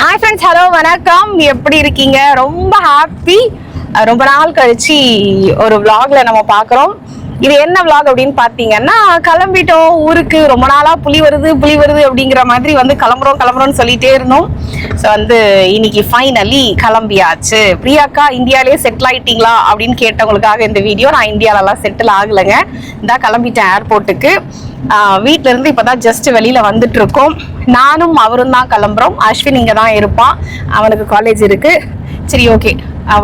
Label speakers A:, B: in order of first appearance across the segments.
A: Hi friends hello வணக்கம். எப்படி இருக்கீங்க? ரொம்ப ஹாப்பி ரொம்ப நாள் கழிச்சு ஒரு vlogல நம்ம பார்க்குறோம். இது என்ன விளாக் அப்படின்னு பார்த்தீங்கன்னா கிளம்பிட்டோம் ஊருக்கு. ரொம்ப நாளா புலி வருது புலி வருது அப்படிங்கிற மாதிரி வந்து கிளம்புறோம் கிளம்புறோம்னு சொல்லிட்டே இருந்தோம். ஸோ வந்து இன்னைக்கு ஃபைனலி கிளம்பியாச்சு. பிரியாக்கா இந்தியாலே செட்டில் ஆயிட்டீங்களா அப்படின்னு கேட்டவங்களுக்காக இந்த வீடியோ நான் இந்தியாலலாம் செட்டில் ஆகலைங்க. இந்த கிளம்பிட்டேன் ஏர்போர்ட்டுக்கு வீட்டிலேருந்து இருந்து இப்பதான் ஜஸ்ட் வெளியில வந்துட்டு இருக்கோம் நானும் அவரும் தான் கிளம்புறோம். அஸ்வின் இங்கே தான் இருப்பான். அவனுக்கு காலேஜ் இருக்கு. சரி ஓகே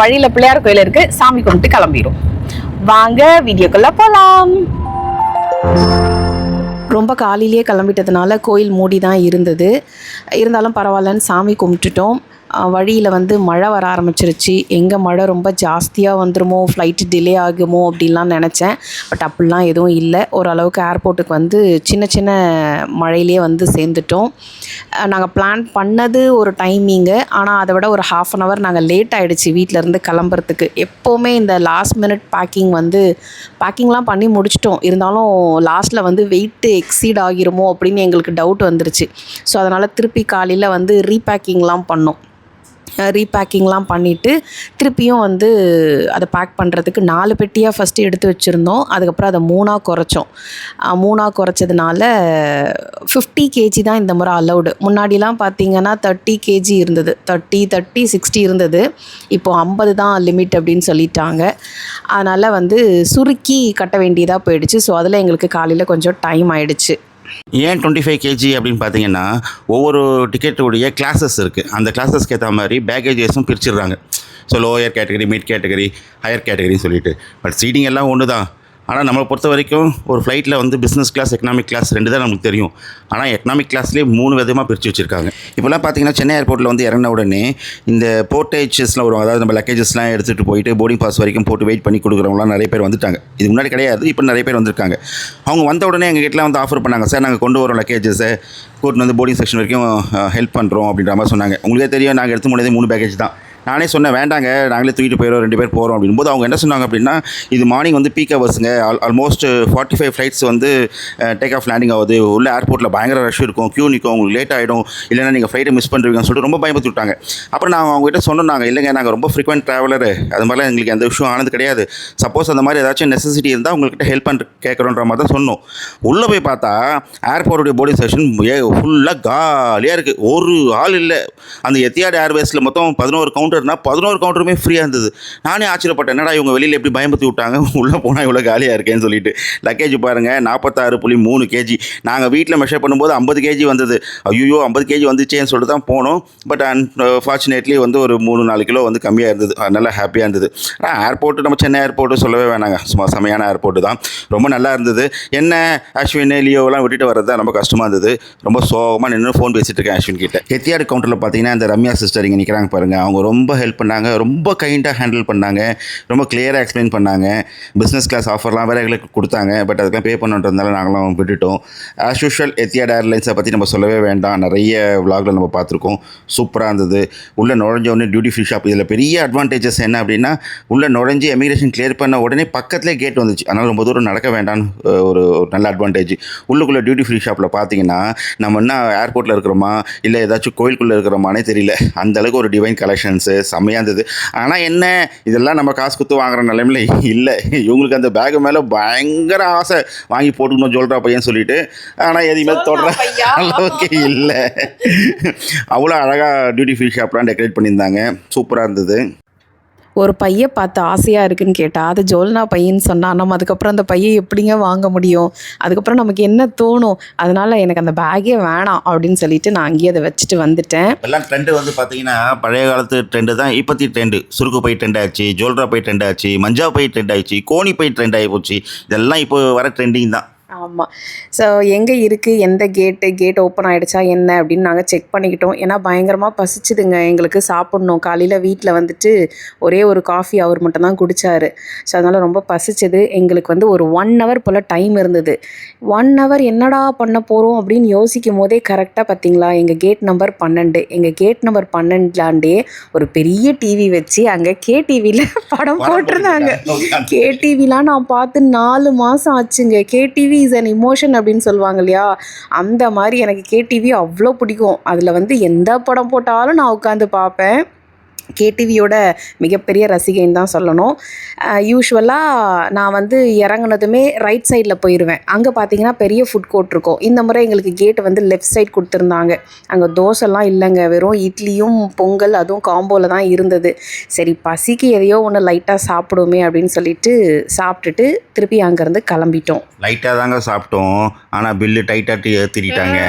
A: வழியில பிள்ளையார் கோயில் இருக்கு. சாமி கும்பிட்டு கிளம்பிடும் வாங்க வீடியோக்குள்ள போலாம். ரொம்ப காலையிலேயே கிளம்பிட்டதுனால கோயில் மூடி தான் இருந்தது. இருந்தாலும் பரவாயில்லன்னு சாமி கும்பிட்டுட்டோம். வழியில் வந்து மழை வர ஆரம்பிச்சிருச்சு. எங்கே மழை ரொம்ப ஜாஸ்தியாக வந்துருமோ ஃப்ளைட்டு டிலே ஆகுமோ அப்படின்லாம் நினச்சேன். பட் அப்படிலாம் எதுவும் இல்லை. ஓரளவுக்கு ஏர்போர்ட்டுக்கு வந்து சின்ன சின்ன மழையிலே வந்து சேர்ந்துட்டோம். நாங்கள் பிளான் பண்ணது ஒரு டைமிங்கு ஆனால் அதை விட ஒரு ஹாஃப் அன் ஹவர் நாங்கள் லேட் ஆகிடுச்சு வீட்டிலேருந்து கிளம்புறதுக்கு. எப்போவுமே இந்த லாஸ்ட் மினிட் பேக்கிங் வந்து பேக்கிங்லாம் பண்ணி முடிச்சிட்டோம். இருந்தாலும் லாஸ்ட்டில் வந்து வெயிட்டு எக்ஸீட் ஆகிருமோ அப்படின்னு எங்களுக்கு டவுட் வந்துருச்சு. ஸோ அதனால் திருப்பி காலையில் வந்து ரீபேக்கிங்லாம் பண்ணோம். ரீபேக்கிங்லாம் பண்ணிவிட்டு திருப்பியும் வந்து அதை பேக் பண்ணுறதுக்கு நாலு பெட்டியாக ஃபஸ்ட்டு எடுத்து வச்சுருந்தோம். அதுக்கப்புறம் அதை மூணாக குறைச்சோம். மூணாக குறைச்சதுனால ஃபிஃப்டி கேஜி தான் இந்த முறை அலௌடு முன்னாடிலாம் பார்த்தீங்கன்னா தேர்ட்டி கேஜி இருந்தது. தேர்ட்டி தேர்ட்டி சிக்ஸ்டி இருந்தது. இப்போது ஐம்பது தான் லிமிட் அப்படின்னு சொல்லிட்டாங்க. அதனால் வந்து சுருக்கி கட்ட வேண்டியதாக போயிடுச்சு. ஸோ அதில் எங்களுக்கு காலையில் கொஞ்சம் டைம் ஆயிடுச்சு.
B: ஏன் டுவெண்ட்டி ஃபைவ் கேஜி அப்படின்னு பார்த்தீங்கன்னா ஒவ்வொரு டிக்கெட்டுடைய கிளாஸஸ் இருக்குது அந்த கிளாஸஸ்க்கு ஏற்ற மாதிரி பேக்கேஜஸும் பிரிச்சிடுறாங்க. So lower category mid category higher கேட்டகரின்னு சொல்லிட்டு. பட் சீட்டிங் எல்லாம் ஒன்று தான் ஆனால் நம்மளை பொறுத்த வரைக்கும் ஒரு ஃப்ளைட்டில் வந்து பிஸ்னஸ் கிளாஸ் எக்கனாமிக் கிளாஸ் ரெண்டு தான் நமக்கு தெரியும். ஆனால் எக்கனாமிக் கிளாஸ்லேயே மூணு விதமாக பிரித்து வச்சுருக்காங்க. இப்போலாம் பார்த்தீங்கன்னா சென்னை ஏர்போர்ட்டில் வந்து இறங்கின உடனே இந்த போர்ட்டேஜஸ்லாம் வரும். அதாவது நம்ம லக்கேஜஸ்லாம் எடுத்துகிட்டு போயிட்டு போர்டிங் பாஸ் வரைக்கும் போட்டு வெயிட் பண்ணி கொடுக்குறவங்களாம் நிறைய பேர் வந்துட்டாங்க. இது முன்னாடி கிடையாது இப்போ நிறைய பேர் வந்திருக்காங்க. அவங்க வந்த உடனே எங்கள் கிட்டலாம் வந்து ஆஃபர் பண்ணாங்க. சார் நாங்கள் கொண்டு வரோம் லக்கேஜஸை கூட்டின்னு வந்து போர்டிங் செக்ஷன் வரைக்கும் ஹெல்ப் பண்ணுறோம் அப்படின்ற மாதிரி சொன்னாங்க. உங்களுக்கே தெரியும் நாங்கள் எடுத்து முடியாதே மூணு பேக்கேஜ் தான். நானே சொன்னேன் வேண்டாங்க நாங்களே தூக்கிட்டு போயிடும் ரெண்டு பேர் போகிறோம் அப்படின்போது அவங்க என்ன சொன்னாங்க அப்படின்னா இது மார்னிங் வந்து peak ஹவர்ஸுங்க all almost forty five flights வந்து டேக் ஆஃப் லேண்டிங் ஆகுது. உள்ள ஏர்போர்ட்டில் பயங்கர ரஷ் இருக்கும். க்யூ நிற்கும் உங்களுக்கு லேட் ஆகிடும் இல்லைன்னா நீங்கள் ஃப்ளைட்டை மிஸ் பண்ணுறீங்கன்னு சொல்லிட்டு ரொம்ப பயப்படுத்தி விட்டாங்க. அப்புறம் நான் அவங்ககிட்ட சொன்னோம் இல்லைங்க. நாங்கள் ரொம்ப ஃப்ரீக்வெண்ட் ட்ராவலரு அது மாதிரிலாம் எங்களுக்கு எந்த விஷயம் ஆனது கிடையாது. சப்போஸ் அந்த மாதிரி ஏதாச்சும் நெசசிட்டி இருந்தால் உங்கள்கிட்ட ஹெல்ப் பண்ணுற கேட்குறோன்ற மாதிரி தான் சொன்னோம். உள்ளே போய் பார்த்தா ஏர்போர்ட்டுடைய போர்டிங் செஷன் ஃபுல்லாக காலியாக இருக்குது ஒரு ஆள் இல்லை. அந்த எத்தியாடு ஏர்வேஸில் மொத்தம் பதினோரு கவுண்டர்னால் பதினோரு கவுண்டருமே ஃப்ரீயாக இருந்தது. நானே ஆச்சரியப்பட்டேன் என்னடா இவங்க வெளியில் எப்படி பயம்படுத்தி விட்டாங்க? உள்ளே போனால் இவ்வளோ காலியாக இருக்கேன்னு சொல்லிட்டு. லக்கேஜ் பாருங்கள் நாற்பத்தாறு புள்ளி மூணு கேஜி நாங்கள் வீட்டில் மெஷர் பண்ணும்போது ஐம்பது கேஜி வந்தது. ஐயோ ஐம்பது கேஜி வந்துச்சேன்னு சொல்லிட்டு தான் போனோம். பட் அன்ஃபார்ச்சுனேட்லி uh, வந்து ஒரு மூணு நாலு கிலோ வந்து கம்மியாக இருந்தது. நல்லா ஹாப்பியாக இருந்தது. ஆனால் ஏர்போர்ட்டு நம்ம சென்னை ஏர்போர்ட்டு சொல்லவே வேணாங்க. சும்மா செமையான ஏர்போர்ட்டு தான். ரொம்ப நல்லா இருந்தது. என்ன அஸ்வின் லியோவெல்லாம் விட்டுட்டு வர்றது தான் ரொம்ப கஷ்டமாக இருந்தது. ரொம்ப சோகமாக நின்று ஃபோன் பேசிகிட்டு இருக்கேன் அஸ்வின் கிட்ட. எத்தியாடு கவுண்டரில் பார்த்தீங்கன்னா இந்த ரம்யா சிஸ்டர் இங்கே நிற்கிறாங்க பாருங்கள் அவங்க ரொம்ப ரொம்ப ஹெல்ப் பண்ணாங்க. ரொம்ப கைண்டாக ஹேண்டில் பண்ணாங்க. ரொம்ப கிளியராக எக்ஸ்பிளைன் பண்ணாங்க. பிஸ்னஸ் கிளாஸ் ஆஃபர்லாம் வேறு எங்களுக்கு கொடுத்தாங்க. பட் அதுக்கெல்லாம் பே பண்ணுன்றதுனால நாங்களும் விட்டுட்டோம். ஆஸ் யூஷுவல் எத்தியாட் ஏர்லைன்ஸை பற்றி நம்ம சொல்லவே வேண்டாம். நிறைய விலாகில் நம்ம பார்த்துருக்கோம். சூப்பராக இருந்தது. உள்ளே நுழைஞ்ச உடனே டியூட்டி ஃப்ரீ ஷாப் இதில் பெரிய அட்வான்டேஜஸ் என்ன அப்படின்னா உள்ளே நுழைஞ்சு எமிகிரேஷன் கிளியர் பண்ண உடனே பக்கத்துலேயே கேட் வந்துச்சு. அதனால் ரொம்ப தூரம் நடக்க வேண்டாம்னு ஒரு நல்ல அட்வான்டேஜ் உள்ளுக்குள்ளே டியூட்டி ஃப்ரீ ஷாப்பில் பார்த்தீங்கன்னா நம்ம என்ன ஏர்போர்ட்டில் இருக்கிறோமா? இல்லை ஏதாச்சும் கோயிலுக்குள்ளே இருக்கிறோமானே தெரியல. அந்தளவுக்கு ஒரு டிவைன் கலெக்ஷன்ஸு செம்மையாக இருந்தது. ஆனால் என்ன இதெல்லாம் நம்ம காசு கொடுத்து வாங்குற நிலைமையில இல்லை. இவங்களுக்கு அந்த பேக் மேலே பயங்கர ஆசை. வாங்கி போட்டுக்கணும் சொல்கிறா பையன் சொல்லிட்டு. ஆனால் எதையுமே தொடர. அளவுக்கு இல்லை. அவ்வளோ அழகாக டியூட்டி ஃப்ரீ ஷாப்லாம் டெக்கரேட் பண்ணியிருந்தாங்க. சூப்பராக இருந்தது.
A: ஒரு பைய பார்த்து ஆசையாக இருக்குன்னு கேட்டால் அது ஜோல்னா பையன்னு சொன்னால் நம்ம அதுக்கப்புறம் அந்த பையை எப்படிங்க வாங்க முடியும்? அதுக்கப்புறம் நமக்கு என்ன தோணும்? அதனால எனக்கு அந்த பேக்கே வேணாம் அப்படின்னு சொல்லிட்டு நான் அங்கேயே அதை வச்சுட்டு வந்துட்டேன்.
B: எல்லாம் ட்ரெண்டு வந்து பார்த்தீங்கன்னா பழைய காலத்து ட்ரெண்டு தான் இப்போத்தி ட்ரெண்டு சுருக்கு பை ட்ரெண்ட் ஆச்சு ஜோல்ரா பை ட்ரெண்ட் ஆச்சு மஞ்சா பை ட்ரெண்ட் ஆயிடுச்சு கோணி பை ட்ரெண்ட் ஆகி போச்சு. இதெல்லாம் இப்போ வர ட்ரெண்டிங் தான்.
A: ஆமாம் ஸோ எங்கே இருக்குது எந்த கேட்டு கேட் ஓப்பன் ஆகிடுச்சா என்ன? அப்படின்னு நாங்கள் செக் பண்ணிக்கிட்டோம். ஏன்னா பயங்கரமாக பசிச்சுதுங்க. எங்களுக்கு சாப்பிட்ணும். காலையில் வீட்டில் வந்துட்டு ஒரே ஒரு காஃபி அவர் மட்டும் தான் குடித்தாரு ஸோ அதனால் ரொம்ப பசிச்சது. எங்களுக்கு வந்து ஒரு ஒன் ஹவர் போல் டைம் இருந்தது. ஒன் ஹவர் என்னடா பண்ண போகிறோம் அப்படின்னு யோசிக்கும் போதே கரெக்டாக பார்த்தீங்களா எங்கள் கேட் நம்பர் பன்னெண்டு. எங்கள் கேட் நம்பர் பன்னெண்டாண்டே ஒரு பெரிய டிவி வச்சு அங்கே கே டிவியில் படம் போட்டிருந்தாங்க. கேடிவிலாம் நான் பார்த்து நாலு மாதம் ஆச்சுங்க. KTV TV is an emotion அப்படின்னு சொல்லுவாங்க இல்லையா? அந்த மாதிரி எனக்கு கேடிவி அவ்வளோ பிடிக்கும். அதில் வந்து எந்த படம் போட்டாலும் நான் உட்காந்து பார்ப்பேன். கேடிவியோட மிகப்பெரிய ரசிகைன்னு தான் சொல்லணும். யூஸ்வலாக நான் வந்து இறங்குனதுமே ரைட் சைடில் போயிடுவேன் அங்கே பார்த்தீங்கன்னா பெரிய ஃபுட் கோர்ட் இருக்கும். இந்த முறை எங்களுக்கு கேட் வந்து லெஃப்ட் சைட் கொடுத்துருந்தாங்க. அங்கே தோசைலாம் இல்லைங்க. வெறும் இட்லியும் பொங்கல் அதுவும் காம்போவில் தான் இருந்தது. சரி பசிக்கு எதையோ ஒன்று லைட்டாக சாப்பிடுவோமே அப்படின்னு சொல்லிட்டு சாப்பிட்டுட்டு திருப்பி அங்கேருந்து கிளம்பிட்டோம்.
B: லைட்டாக தாங்க சாப்பிட்டோம். ஆனால் பில்லு டைட்டாக ஏற்றிட்டாங்க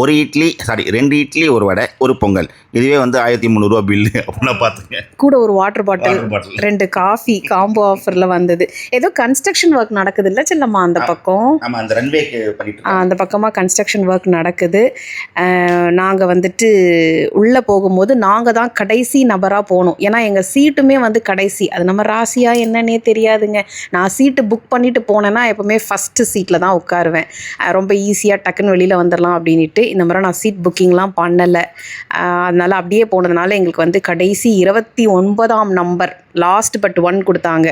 B: ஒரு இட்லி சாரி ரெண்டு இட்லி ஒரு வடை ஒரு பொங்கல். இதுவே வந்து ஆயிரத்தி முந்நூறுரூவா பில்லு அப்படின்னா பார்த்துங்க.
A: கூட ஒரு வாட்டர் பாட்டில். ரெண்டு காஃபி காம்போ ஆஃபரில் வந்தது. ஏதோ கன்ஸ்ட்ரக்ஷன் ஒர்க் நடக்குது இல்லை செல்லம்மா அந்த பக்கம்?
B: அந்த ரன்வேக்கு.
A: அந்த பக்கமாக கன்ஸ்ட்ரக்ஷன் ஒர்க் நடக்குது. நாங்கள் வந்துட்டு உள்ளே போகும்போது நாங்கள் தான் கடைசி நபராக போகணும் ஏன்னா எங்கள் சீட்டுமே வந்து கடைசி. அது நம்ம ராசியா என்னன்னே தெரியாதுங்க. நான் சீட்டு புக் பண்ணிட்டு போனேன்னா எப்போவுமே ஃபஸ்ட்டு சீட்டில் தான் உட்காருவேன். ரொம்ப ஈஸியாக டக்குன்னு வெளியில் வந்துடலாம் அப்படின்ட்டு இந்த மாதிரி நான் சீட் புக்கிங்லாம் பண்ணலை. அதனால் அப்படியே போனதுனால எங்களுக்கு வந்து கடைசி இருபத்தி ஒன்பதாம் நம்பர் லாஸ்ட் பட் ஒன் கொடுத்தாங்க.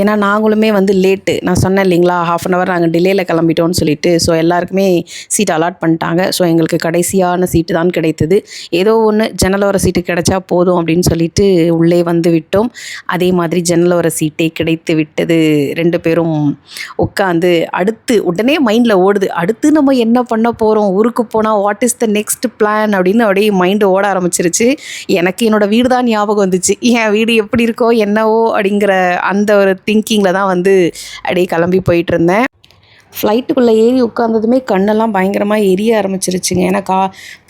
A: ஏன்னா நாங்களுமே வந்து லேட்டு நான் சொன்னேன் இல்லைங்களா ஹாஃப் அன் ஹவர் நாங்கள் டிலேயில் கிளம்பிட்டோம்னு சொல்லிட்டு. ஸோ எல்லாருக்குமே சீட் அலாட் பண்ணிட்டாங்க. ஸோ எங்களுக்கு கடைசியான சீட்டு தான் கிடைத்தது. ஏதோ ஒன்று ஜன்னல் வர சீட்டு கிடைச்சா போதும் அப்படின்னு சொல்லிட்டு உள்ளே வந்து விட்டோம். அதே மாதிரி ஜன்னல் வர சீட்டே கிடைத்து விட்டது. ரெண்டு பேரும் உட்காந்து அடுத்து உடனே மைண்டில் ஓடுது. அடுத்து நம்ம என்ன பண்ண போகிறோம் ஊருக்கு போனால் what is the next plan அப்படின்னு அப்படியே மைண்டு ஓட ஆரம்பிச்சிருச்சு. எனக்கு என்னோடய வீடு தான் ஞாபகம் வந்துச்சு. என் வீடு எப்படி இருக்கோ என்னவோ அப்படிங்கிற அந்த ஒரு திங்கிங்கில் தான் வந்து அப்படியே கிளம்பி போயிட்டு இருந்தேன் ஃப்ளைட்டுக்குள்ளே ஏறி உட்காந்ததுமே கண்ணெல்லாம் பயங்கரமாக எரிய ஆரம்பிச்சிருச்சுங்க. ஏன்னா கா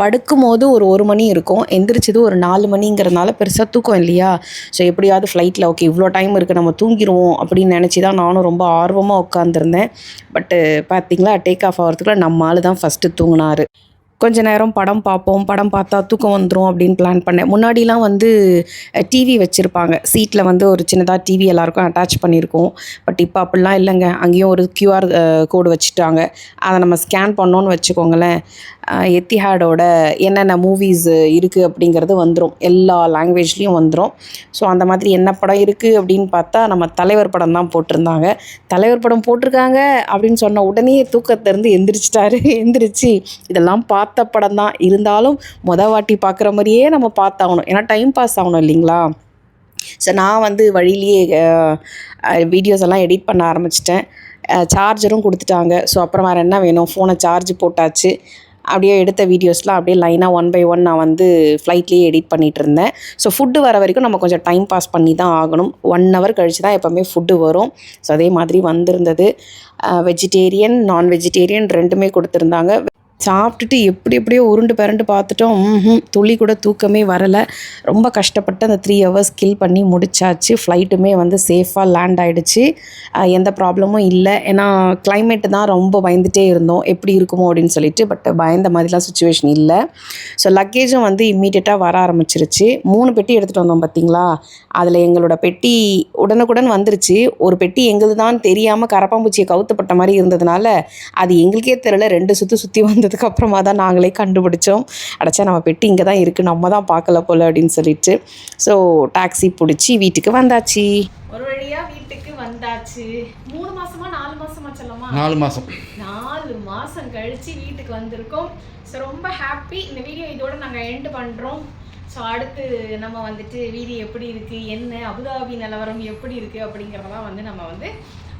A: படுக்கும் போது ஒரு ஒரு மணி இருக்கும். எந்திரிச்சது ஒரு நாலு மணிங்கிறதுனால பெருசாக தூக்கம் இல்லையா? ஸோ எப்படியாவது ஃப்ளைட்டில் ஓகே இவ்வளோ டைம் இருக்குது நம்ம தூங்கிடுவோம் அப்படின்னு நினச்சி தான் நானும் ரொம்ப ஆர்வமாக உட்காந்துருந்தேன் பட்டு பார்த்தீங்களா டேக் ஆஃப் ஆகிறதுக்குள்ள நம்ம ஆள் தான் ஃபஸ்ட்டு தூங்கினாரு. கொஞ்ச நேரம் படம் பார்ப்போம் படம் பார்த்தா தூக்கம் வந்துடும் அப்படின்னு பிளான் பண்ணேன். முன்னாடிலாம் வந்து டிவி வச்சுருப்பாங்க. சீட்டில் வந்து ஒரு சின்னதாக டிவி எல்லாருக்கும் அட்டாச் பண்ணியிருக்கோம். பட் இப்போ அப்படிலாம் இல்லைங்க. அங்கேயும் ஒரு க்யூஆர் கோடு வச்சுட்டாங்க. அதை நம்ம ஸ்கேன் பண்ணோன்னு வச்சுக்கோங்களேன். எத்திஹாடோட என்னென்ன மூவிஸ் இருக்குது அப்படிங்கிறது வந்துடும் எல்லா லாங்குவேஜ்லேயும் வந்துடும் ஸோ அந்த மாதிரி என்ன படம் இருக்குது அப்படின்னு பார்த்தா நம்ம தலைவர் படம் தான் போட்டிருந்தாங்க. தலைவர் படம் போட்டிருக்காங்க அப்படின்னு சொன்ன உடனே தூக்கத்திலேருந்து எந்திரிச்சிட்டாரு. எந்திரிச்சு இதெல்லாம் பார்த்த படம் தான். இருந்தாலும் மொத வாட்டி பார்க்குற மாதிரியே நம்ம பார்த்தாகணும். ஏன்னா டைம் பாஸ் ஆகணும் இல்லைங்களா? ஸோ நான் வந்து வழியிலேயே வீடியோஸ் எல்லாம் எடிட் பண்ண ஆரம்பிச்சிட்டேன். சார்ஜரும் கொடுத்துட்டாங்க. ஸோ அப்புறம் வேறு என்ன வேணும்? ஃபோனை சார்ஜ் போட்டாச்சு. அப்படியே எடுத்த வீடியோஸ்லாம் அப்படியே லைனாக ஒன் பை ஒன் நான் வந்து ஃப்ளைட்லேயே எடிட் பண்ணிகிட்டு இருந்தேன் ஸோ ஃபுட்டு வர வரைக்கும் நம்ம கொஞ்சம் டைம் பாஸ் பண்ணி தான் ஆகணும். ஒன் ஹவர் கழிச்சு தான் எப்போவுமே ஃபுட்டு வரும். ஸோ அதே மாதிரி வந்திருந்தது. வெஜிடேரியன் நான் வெஜிடேரியன் ரெண்டுமே கொடுத்துருந்தாங்க. சாப்பிட்டுட்டு எப்படி எப்படியோ உருண்டு பிறண்டு பார்த்துட்டோம். துளி கூட தூக்கமே வரலை. ரொம்ப கஷ்டப்பட்டு அந்த த்ரீ ஹவர்ஸ் கில் பண்ணி முடிச்சாச்சு. ஃப்ளைட்டுமே வந்து சேஃபாக லேண்ட் ஆகிடுச்சு எந்த ப்ராப்ளமும் இல்லை. ஏன்னா கிளைமேட்டு தான் ரொம்ப பயந்துட்டே இருந்தோம். எப்படி இருக்குமோ அப்படின்னு சொல்லிட்டு பட் பயந்த மாதிரிலாம் சுச்சுவேஷன் இல்லை. ஸோ லக்கேஜும் வந்து இம்மீடியட்டாக வர ஆரம்பிச்சிருச்சு. மூணு பெட்டி எடுத்துகிட்டு வந்தோம் பார்த்தீங்களா அதில் எங்களோட பெட்டி உடனுக்குடன் வந்துருச்சு. ஒரு பெட்டி எங்களுது தான் தெரியாமல் கரப்பாம்பூச்சியை கவுத்துப்பட்ட மாதிரி இருந்ததுனால அது எங்களுக்கே தெரில ரெண்டு சுற்றி சுற்றி வந்து அப்புறமா தான் நாங்களே கண்டுபிடிச்சோம். அடைச்சா நம்ம பெட்டி இங்கே தான் இருக்குது நம்ம தான் பார்க்கல போல அப்படின்னு சொல்லிட்டு. ஸோ டாக்ஸி பிடிச்சி வீட்டுக்கு வந்தாச்சு. ஒரு வழியாக வீட்டுக்கு வந்தாச்சு. மூணு மாசமா நாலு மாசமா சொல்லமா?
B: நாலு மாதம்
A: நாலு மாதம் கழித்து வீட்டுக்கு வந்திருக்கோம். ஸோ ரொம்ப ஹாப்பி இந்த வீடியோ இதோட நாங்கள் எண்டு பண்ணுறோம் ஸோ அடுத்து நம்ம வந்துட்டு வீடியோ எப்படி இருக்குது என்ன அபுதாபி நிலவரம் எப்படி இருக்குது அப்படிங்கிறதெல்லாம் வந்து நம்ம வந்து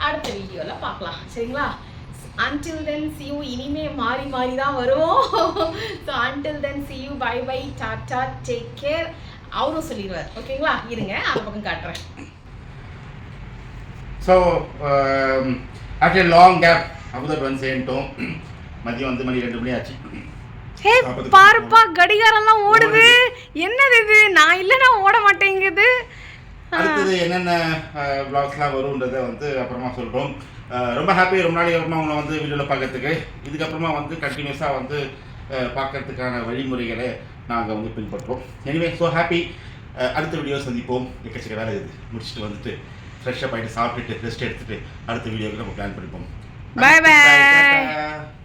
A: அடுத்த வீடியோவில் பார்க்கலாம். சரிங்களா? Until then see you. இனிமே மாறி மாறி தான் வருவோம். So until then see you. Bye bye tata take care அவரும் சொல்லிடுவார். ஓகேங்களா? இருங்க. அந்த பக்கம் காட்டுறேன்.
B: So after long gap Abu Dhabi வந்து சேர்ந்துட்டோம். மதியம் வந்து மணி ரெண்டு மணி ஆச்சு.
A: ஹே பாருப்பா கடிகாரம்லாம் ஓடுது. என்னது இது? நான் இல்லைன்னா ஓட மாட்டேங்குது.
B: அடுத்தது என்னென்ன வ்ளாக்ஸ்லாம் வரும்ன்றதை வந்து அப்புறமா சொல்கிறோம் ரொம்ப ஹாப்பி ரொம்ப நாளைக்கு அப்புறமா உங்களை வந்து வீடியோவில் பார்க்கறதுக்கு. இதுக்கப்புறமா வந்து கண்டினியூஸாக வந்து பார்க்கறதுக்கான வழிமுறைகளை நாங்கள் வந்து பின்பற்றுறோம் எனிவே ஸோ ஹாப்பி அடுத்த வீடியோ சந்திப்போம். எக்கச்சக்க வேலை இது முடிச்சுட்டு வந்துட்டு ஃப்ரெஷ்ஷப் ஆகிட்டு சாப்பிட்டுட்டு ரெஸ்ட் எடுத்துட்டு அடுத்த வீடியோக்கு நம்ம பிளான் பண்ணிப்போம். Bye, ta-ta.